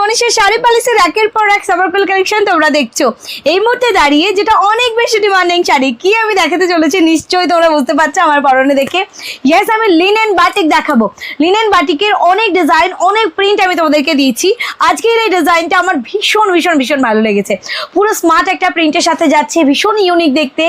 মনীষের শাড়ি পালিশের একের পর এক সামারপেল কালেকশন তোমরা দেখছ। এই মুহূর্তে দাঁড়িয়ে যেটা অনেক বেশি ডিমান্ডিং শাড়ি, কি আমি দেখাতে চলেছি নিশ্চয়ই তোমরা বুঝতে পারছ আমার পরনে দেখে। ইয়েস আমি লিনেন বাটিক দেখাবো। লিনেন বাটিকের অনেক ডিজাইন অনেক প্রিন্ট আমি তোমাদেরকে দিয়েছি। আজকের এই ডিজাইনটা আমার ভীষণ ভীষণ ভীষণ ভালো লেগেছে। পুরো স্মার্ট একটা প্রিন্টের সাথে যাচ্ছে, ভীষণ ইউনিক দেখতে।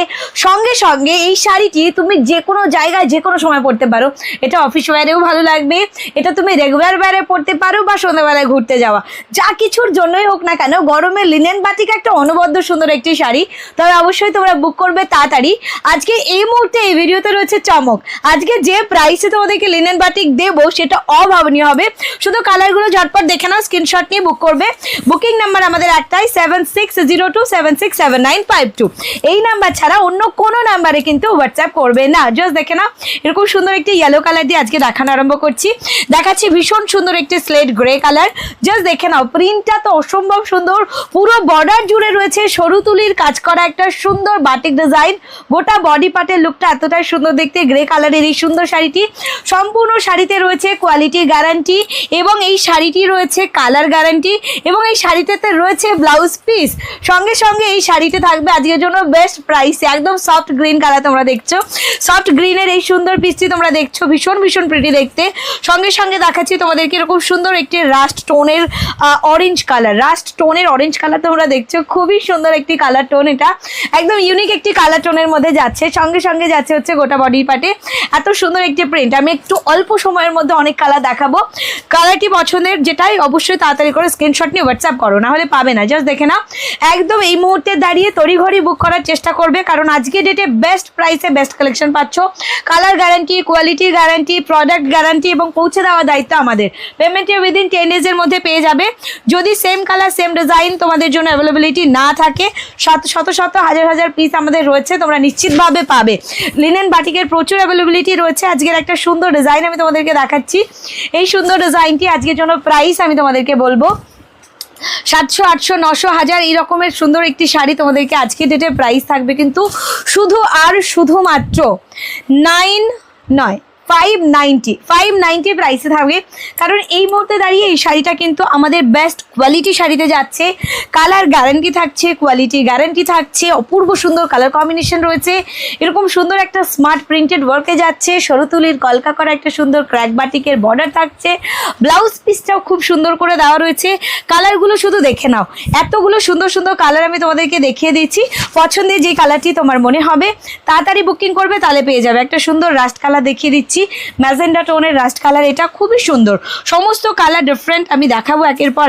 সঙ্গে সঙ্গে এই শাড়িটি তুমি যে কোনো জায়গায়, যে কোনো সময় পরতে পারো। এটা অফিস ওয়ারেও ভালো লাগবে। এটা তুমি রেগুলার ওয়ারে পরতে পারো বা সন্ধ্যাবেলায় ঘুরতে যাওয়া। যা কিছুর জন্যই হোক না কেন, গরমে লিনেন বাটিক একটা অনবদ্য সুন্দর একটি শাড়ি। তবে অবশ্যই তোমরা বুক করবে তাড়াতাড়ি। আজকে এই মুহূর্তে এই ভিডিওতে রয়েছে চমক। আজকে যে প্রাইসে তোমাদেরকে লিনেন বাটিক দেবো, সেটা অভাবনীয় হবে। শুধু কালারগুলো ঝটপট দেখে নাও স্ক্রিনশট নিয়ে বুক করবে। বুকিং নাম্বার আমাদের একটাই seven six zero two seven six seven nine five two এই নাম্বার ছাড়া অন্য কোনো নাম্বারে কিন্তু হোয়াটসঅ্যাপ করবে না। জাস্ট দেখে নাও, এরকম সুন্দর একটি ইয়েলো কালার দিয়ে আজকে দেখানো আরম্ভ করছি। দেখাচ্ছি ভীষণ সুন্দর একটি স্লেট গ্রে কালার জাস্ট দেখে নাও প্রিন্টটা তো অসম্ভব সুন্দর। পুরো বর্ডার জুড়ে রয়েছে সরু তুলির কাজ করা একটা সুন্দর বাটিক ডিজাইন গোটা বডি পার্টের লুকটা এতটাই সুন্দর দেখতে গ্রে কালারের এই সুন্দর শাড়িটি। সম্পূর্ণ শাড়িতে রয়েছে কোয়ালিটি গ্যারান্টি এবং এই শাড়িটি রয়েছে কালার গ্যারান্টি এবং এই শাড়িটাতে রয়েছে ব্লাউজ পিস সঙ্গে সঙ্গে এই শাড়িতে থাকবে আজকের জন্য বেস্ট প্রাইসে একদম সফট গ্রিন কালার তোমরা দেখছ। সফট গ্রিনের এই সুন্দর পিসটি তোমরা দেখছ, ভীষণ ভীষণ প্রিটি দেখতে। সঙ্গে সঙ্গে দেখাচ্ছি তোমাদেরকে এরকম সুন্দর একটি রাস্ট টোনের অরেঞ্জ কালার রাস্ট টোনের অরেঞ্জ কালার তোমরা দেখছ। খুবই সুন্দর একটি কালার টোন এটা। একদম ইউনিক একটি কালার টোনের মধ্যে যাচ্ছে। সঙ্গে সঙ্গে যাচ্ছে হচ্ছে গোটা বডি পার্টে এত সুন্দর একটি প্রিন্ট আমি একটু অল্প সময়ের মধ্যে অনেক কালার দেখাবো। কালারটি পছন্দের, যেটাই অবশ্যই তাড়াতাড়ি করে স্ক্রিনশট নিয়ে হোয়াটসঅ্যাপ করো, না হলে পাবে না। জাস্ট দেখে নাও। একদম এই মুহূর্তে দাঁড়িয়ে তড়িঘড়ি বুক করার চেষ্টা করবে, কারণ আজকে ডেটে বেস্ট প্রাইসে বেস্ট কালেকশন পাচ্ছ। Colour guarantee quality guarantee product guarantee এবং পৌঁছে দেওয়ার দায়িত্ব আমাদের। পেমেন্টে উইদিন টেন ডেজের মধ্যে পেয়ে যাবে। যদি সেম কালার সেম ডিজাইন তোমাদের জন্য অ্যাভেলেবিলিটি না থাকে, শত শত শত, হাজার হাজার পিস আমাদের রয়েছে, তোমরা নিশ্চিতভাবে পাবে। লিনেন বাটিকের প্রচুর অ্যাভেলেবিলিটি রয়েছে। আজকের একটা সুন্দর ডিজাইন আমি তোমাদেরকে দেখাচ্ছি। এই সুন্দর ডিজাইনটি আজকের জন্য প্রাইস আমি তোমাদেরকে বলব। সাতশো, আটশো, নশো, হাজার, এই রকমের সুন্দর একটি শাড়ি তোমাদেরকে আজকে ডেটে প্রাইস থাকবে। কিন্তু শুধু আর শুধুমাত্র নাইন নয়। ফাইভ নাইনটি ফাইভ নাইনটি প্রাইসে থাকবে। কারণ এই মুহূর্তে দাঁড়িয়ে এই শাড়িটা কিন্তু আমাদের বেস্ট কোয়ালিটি শাড়িতে যাচ্ছে। কালার গ্যারান্টি থাকছে কোয়ালিটি গ্যারান্টি থাকছে, অপূর্ব সুন্দর কালার কম্বিনেশন রয়েছে। এরকম সুন্দর একটা স্মার্ট প্রিন্টেড ওয়ার্কে যাচ্ছে। সরুতুলির কলকা করা একটা সুন্দর ক্র্যাক বাটিকের বর্ডার থাকছে। ব্লাউজ পিসটাও খুব সুন্দর করে দেওয়া রয়েছে। কালারগুলো শুধু দেখে নাও। এতগুলো সুন্দর সুন্দর কালার আমি তোমাদেরকে দেখিয়ে দিচ্ছি। পছন্দের যে কালারটি তোমার মনে হবে, তাড়াতাড়ি বুকিং করবে তাহলে পেয়ে যাবে। একটা সুন্দর রাস্ট কালার দেখিয়ে দিচ্ছি। ম্যাজেন্ডা টোনের রাস্ট কালার এটা খুবই সুন্দর সমস্ত কালার ডিফারেন্ট আমি দেখাবো একের পর।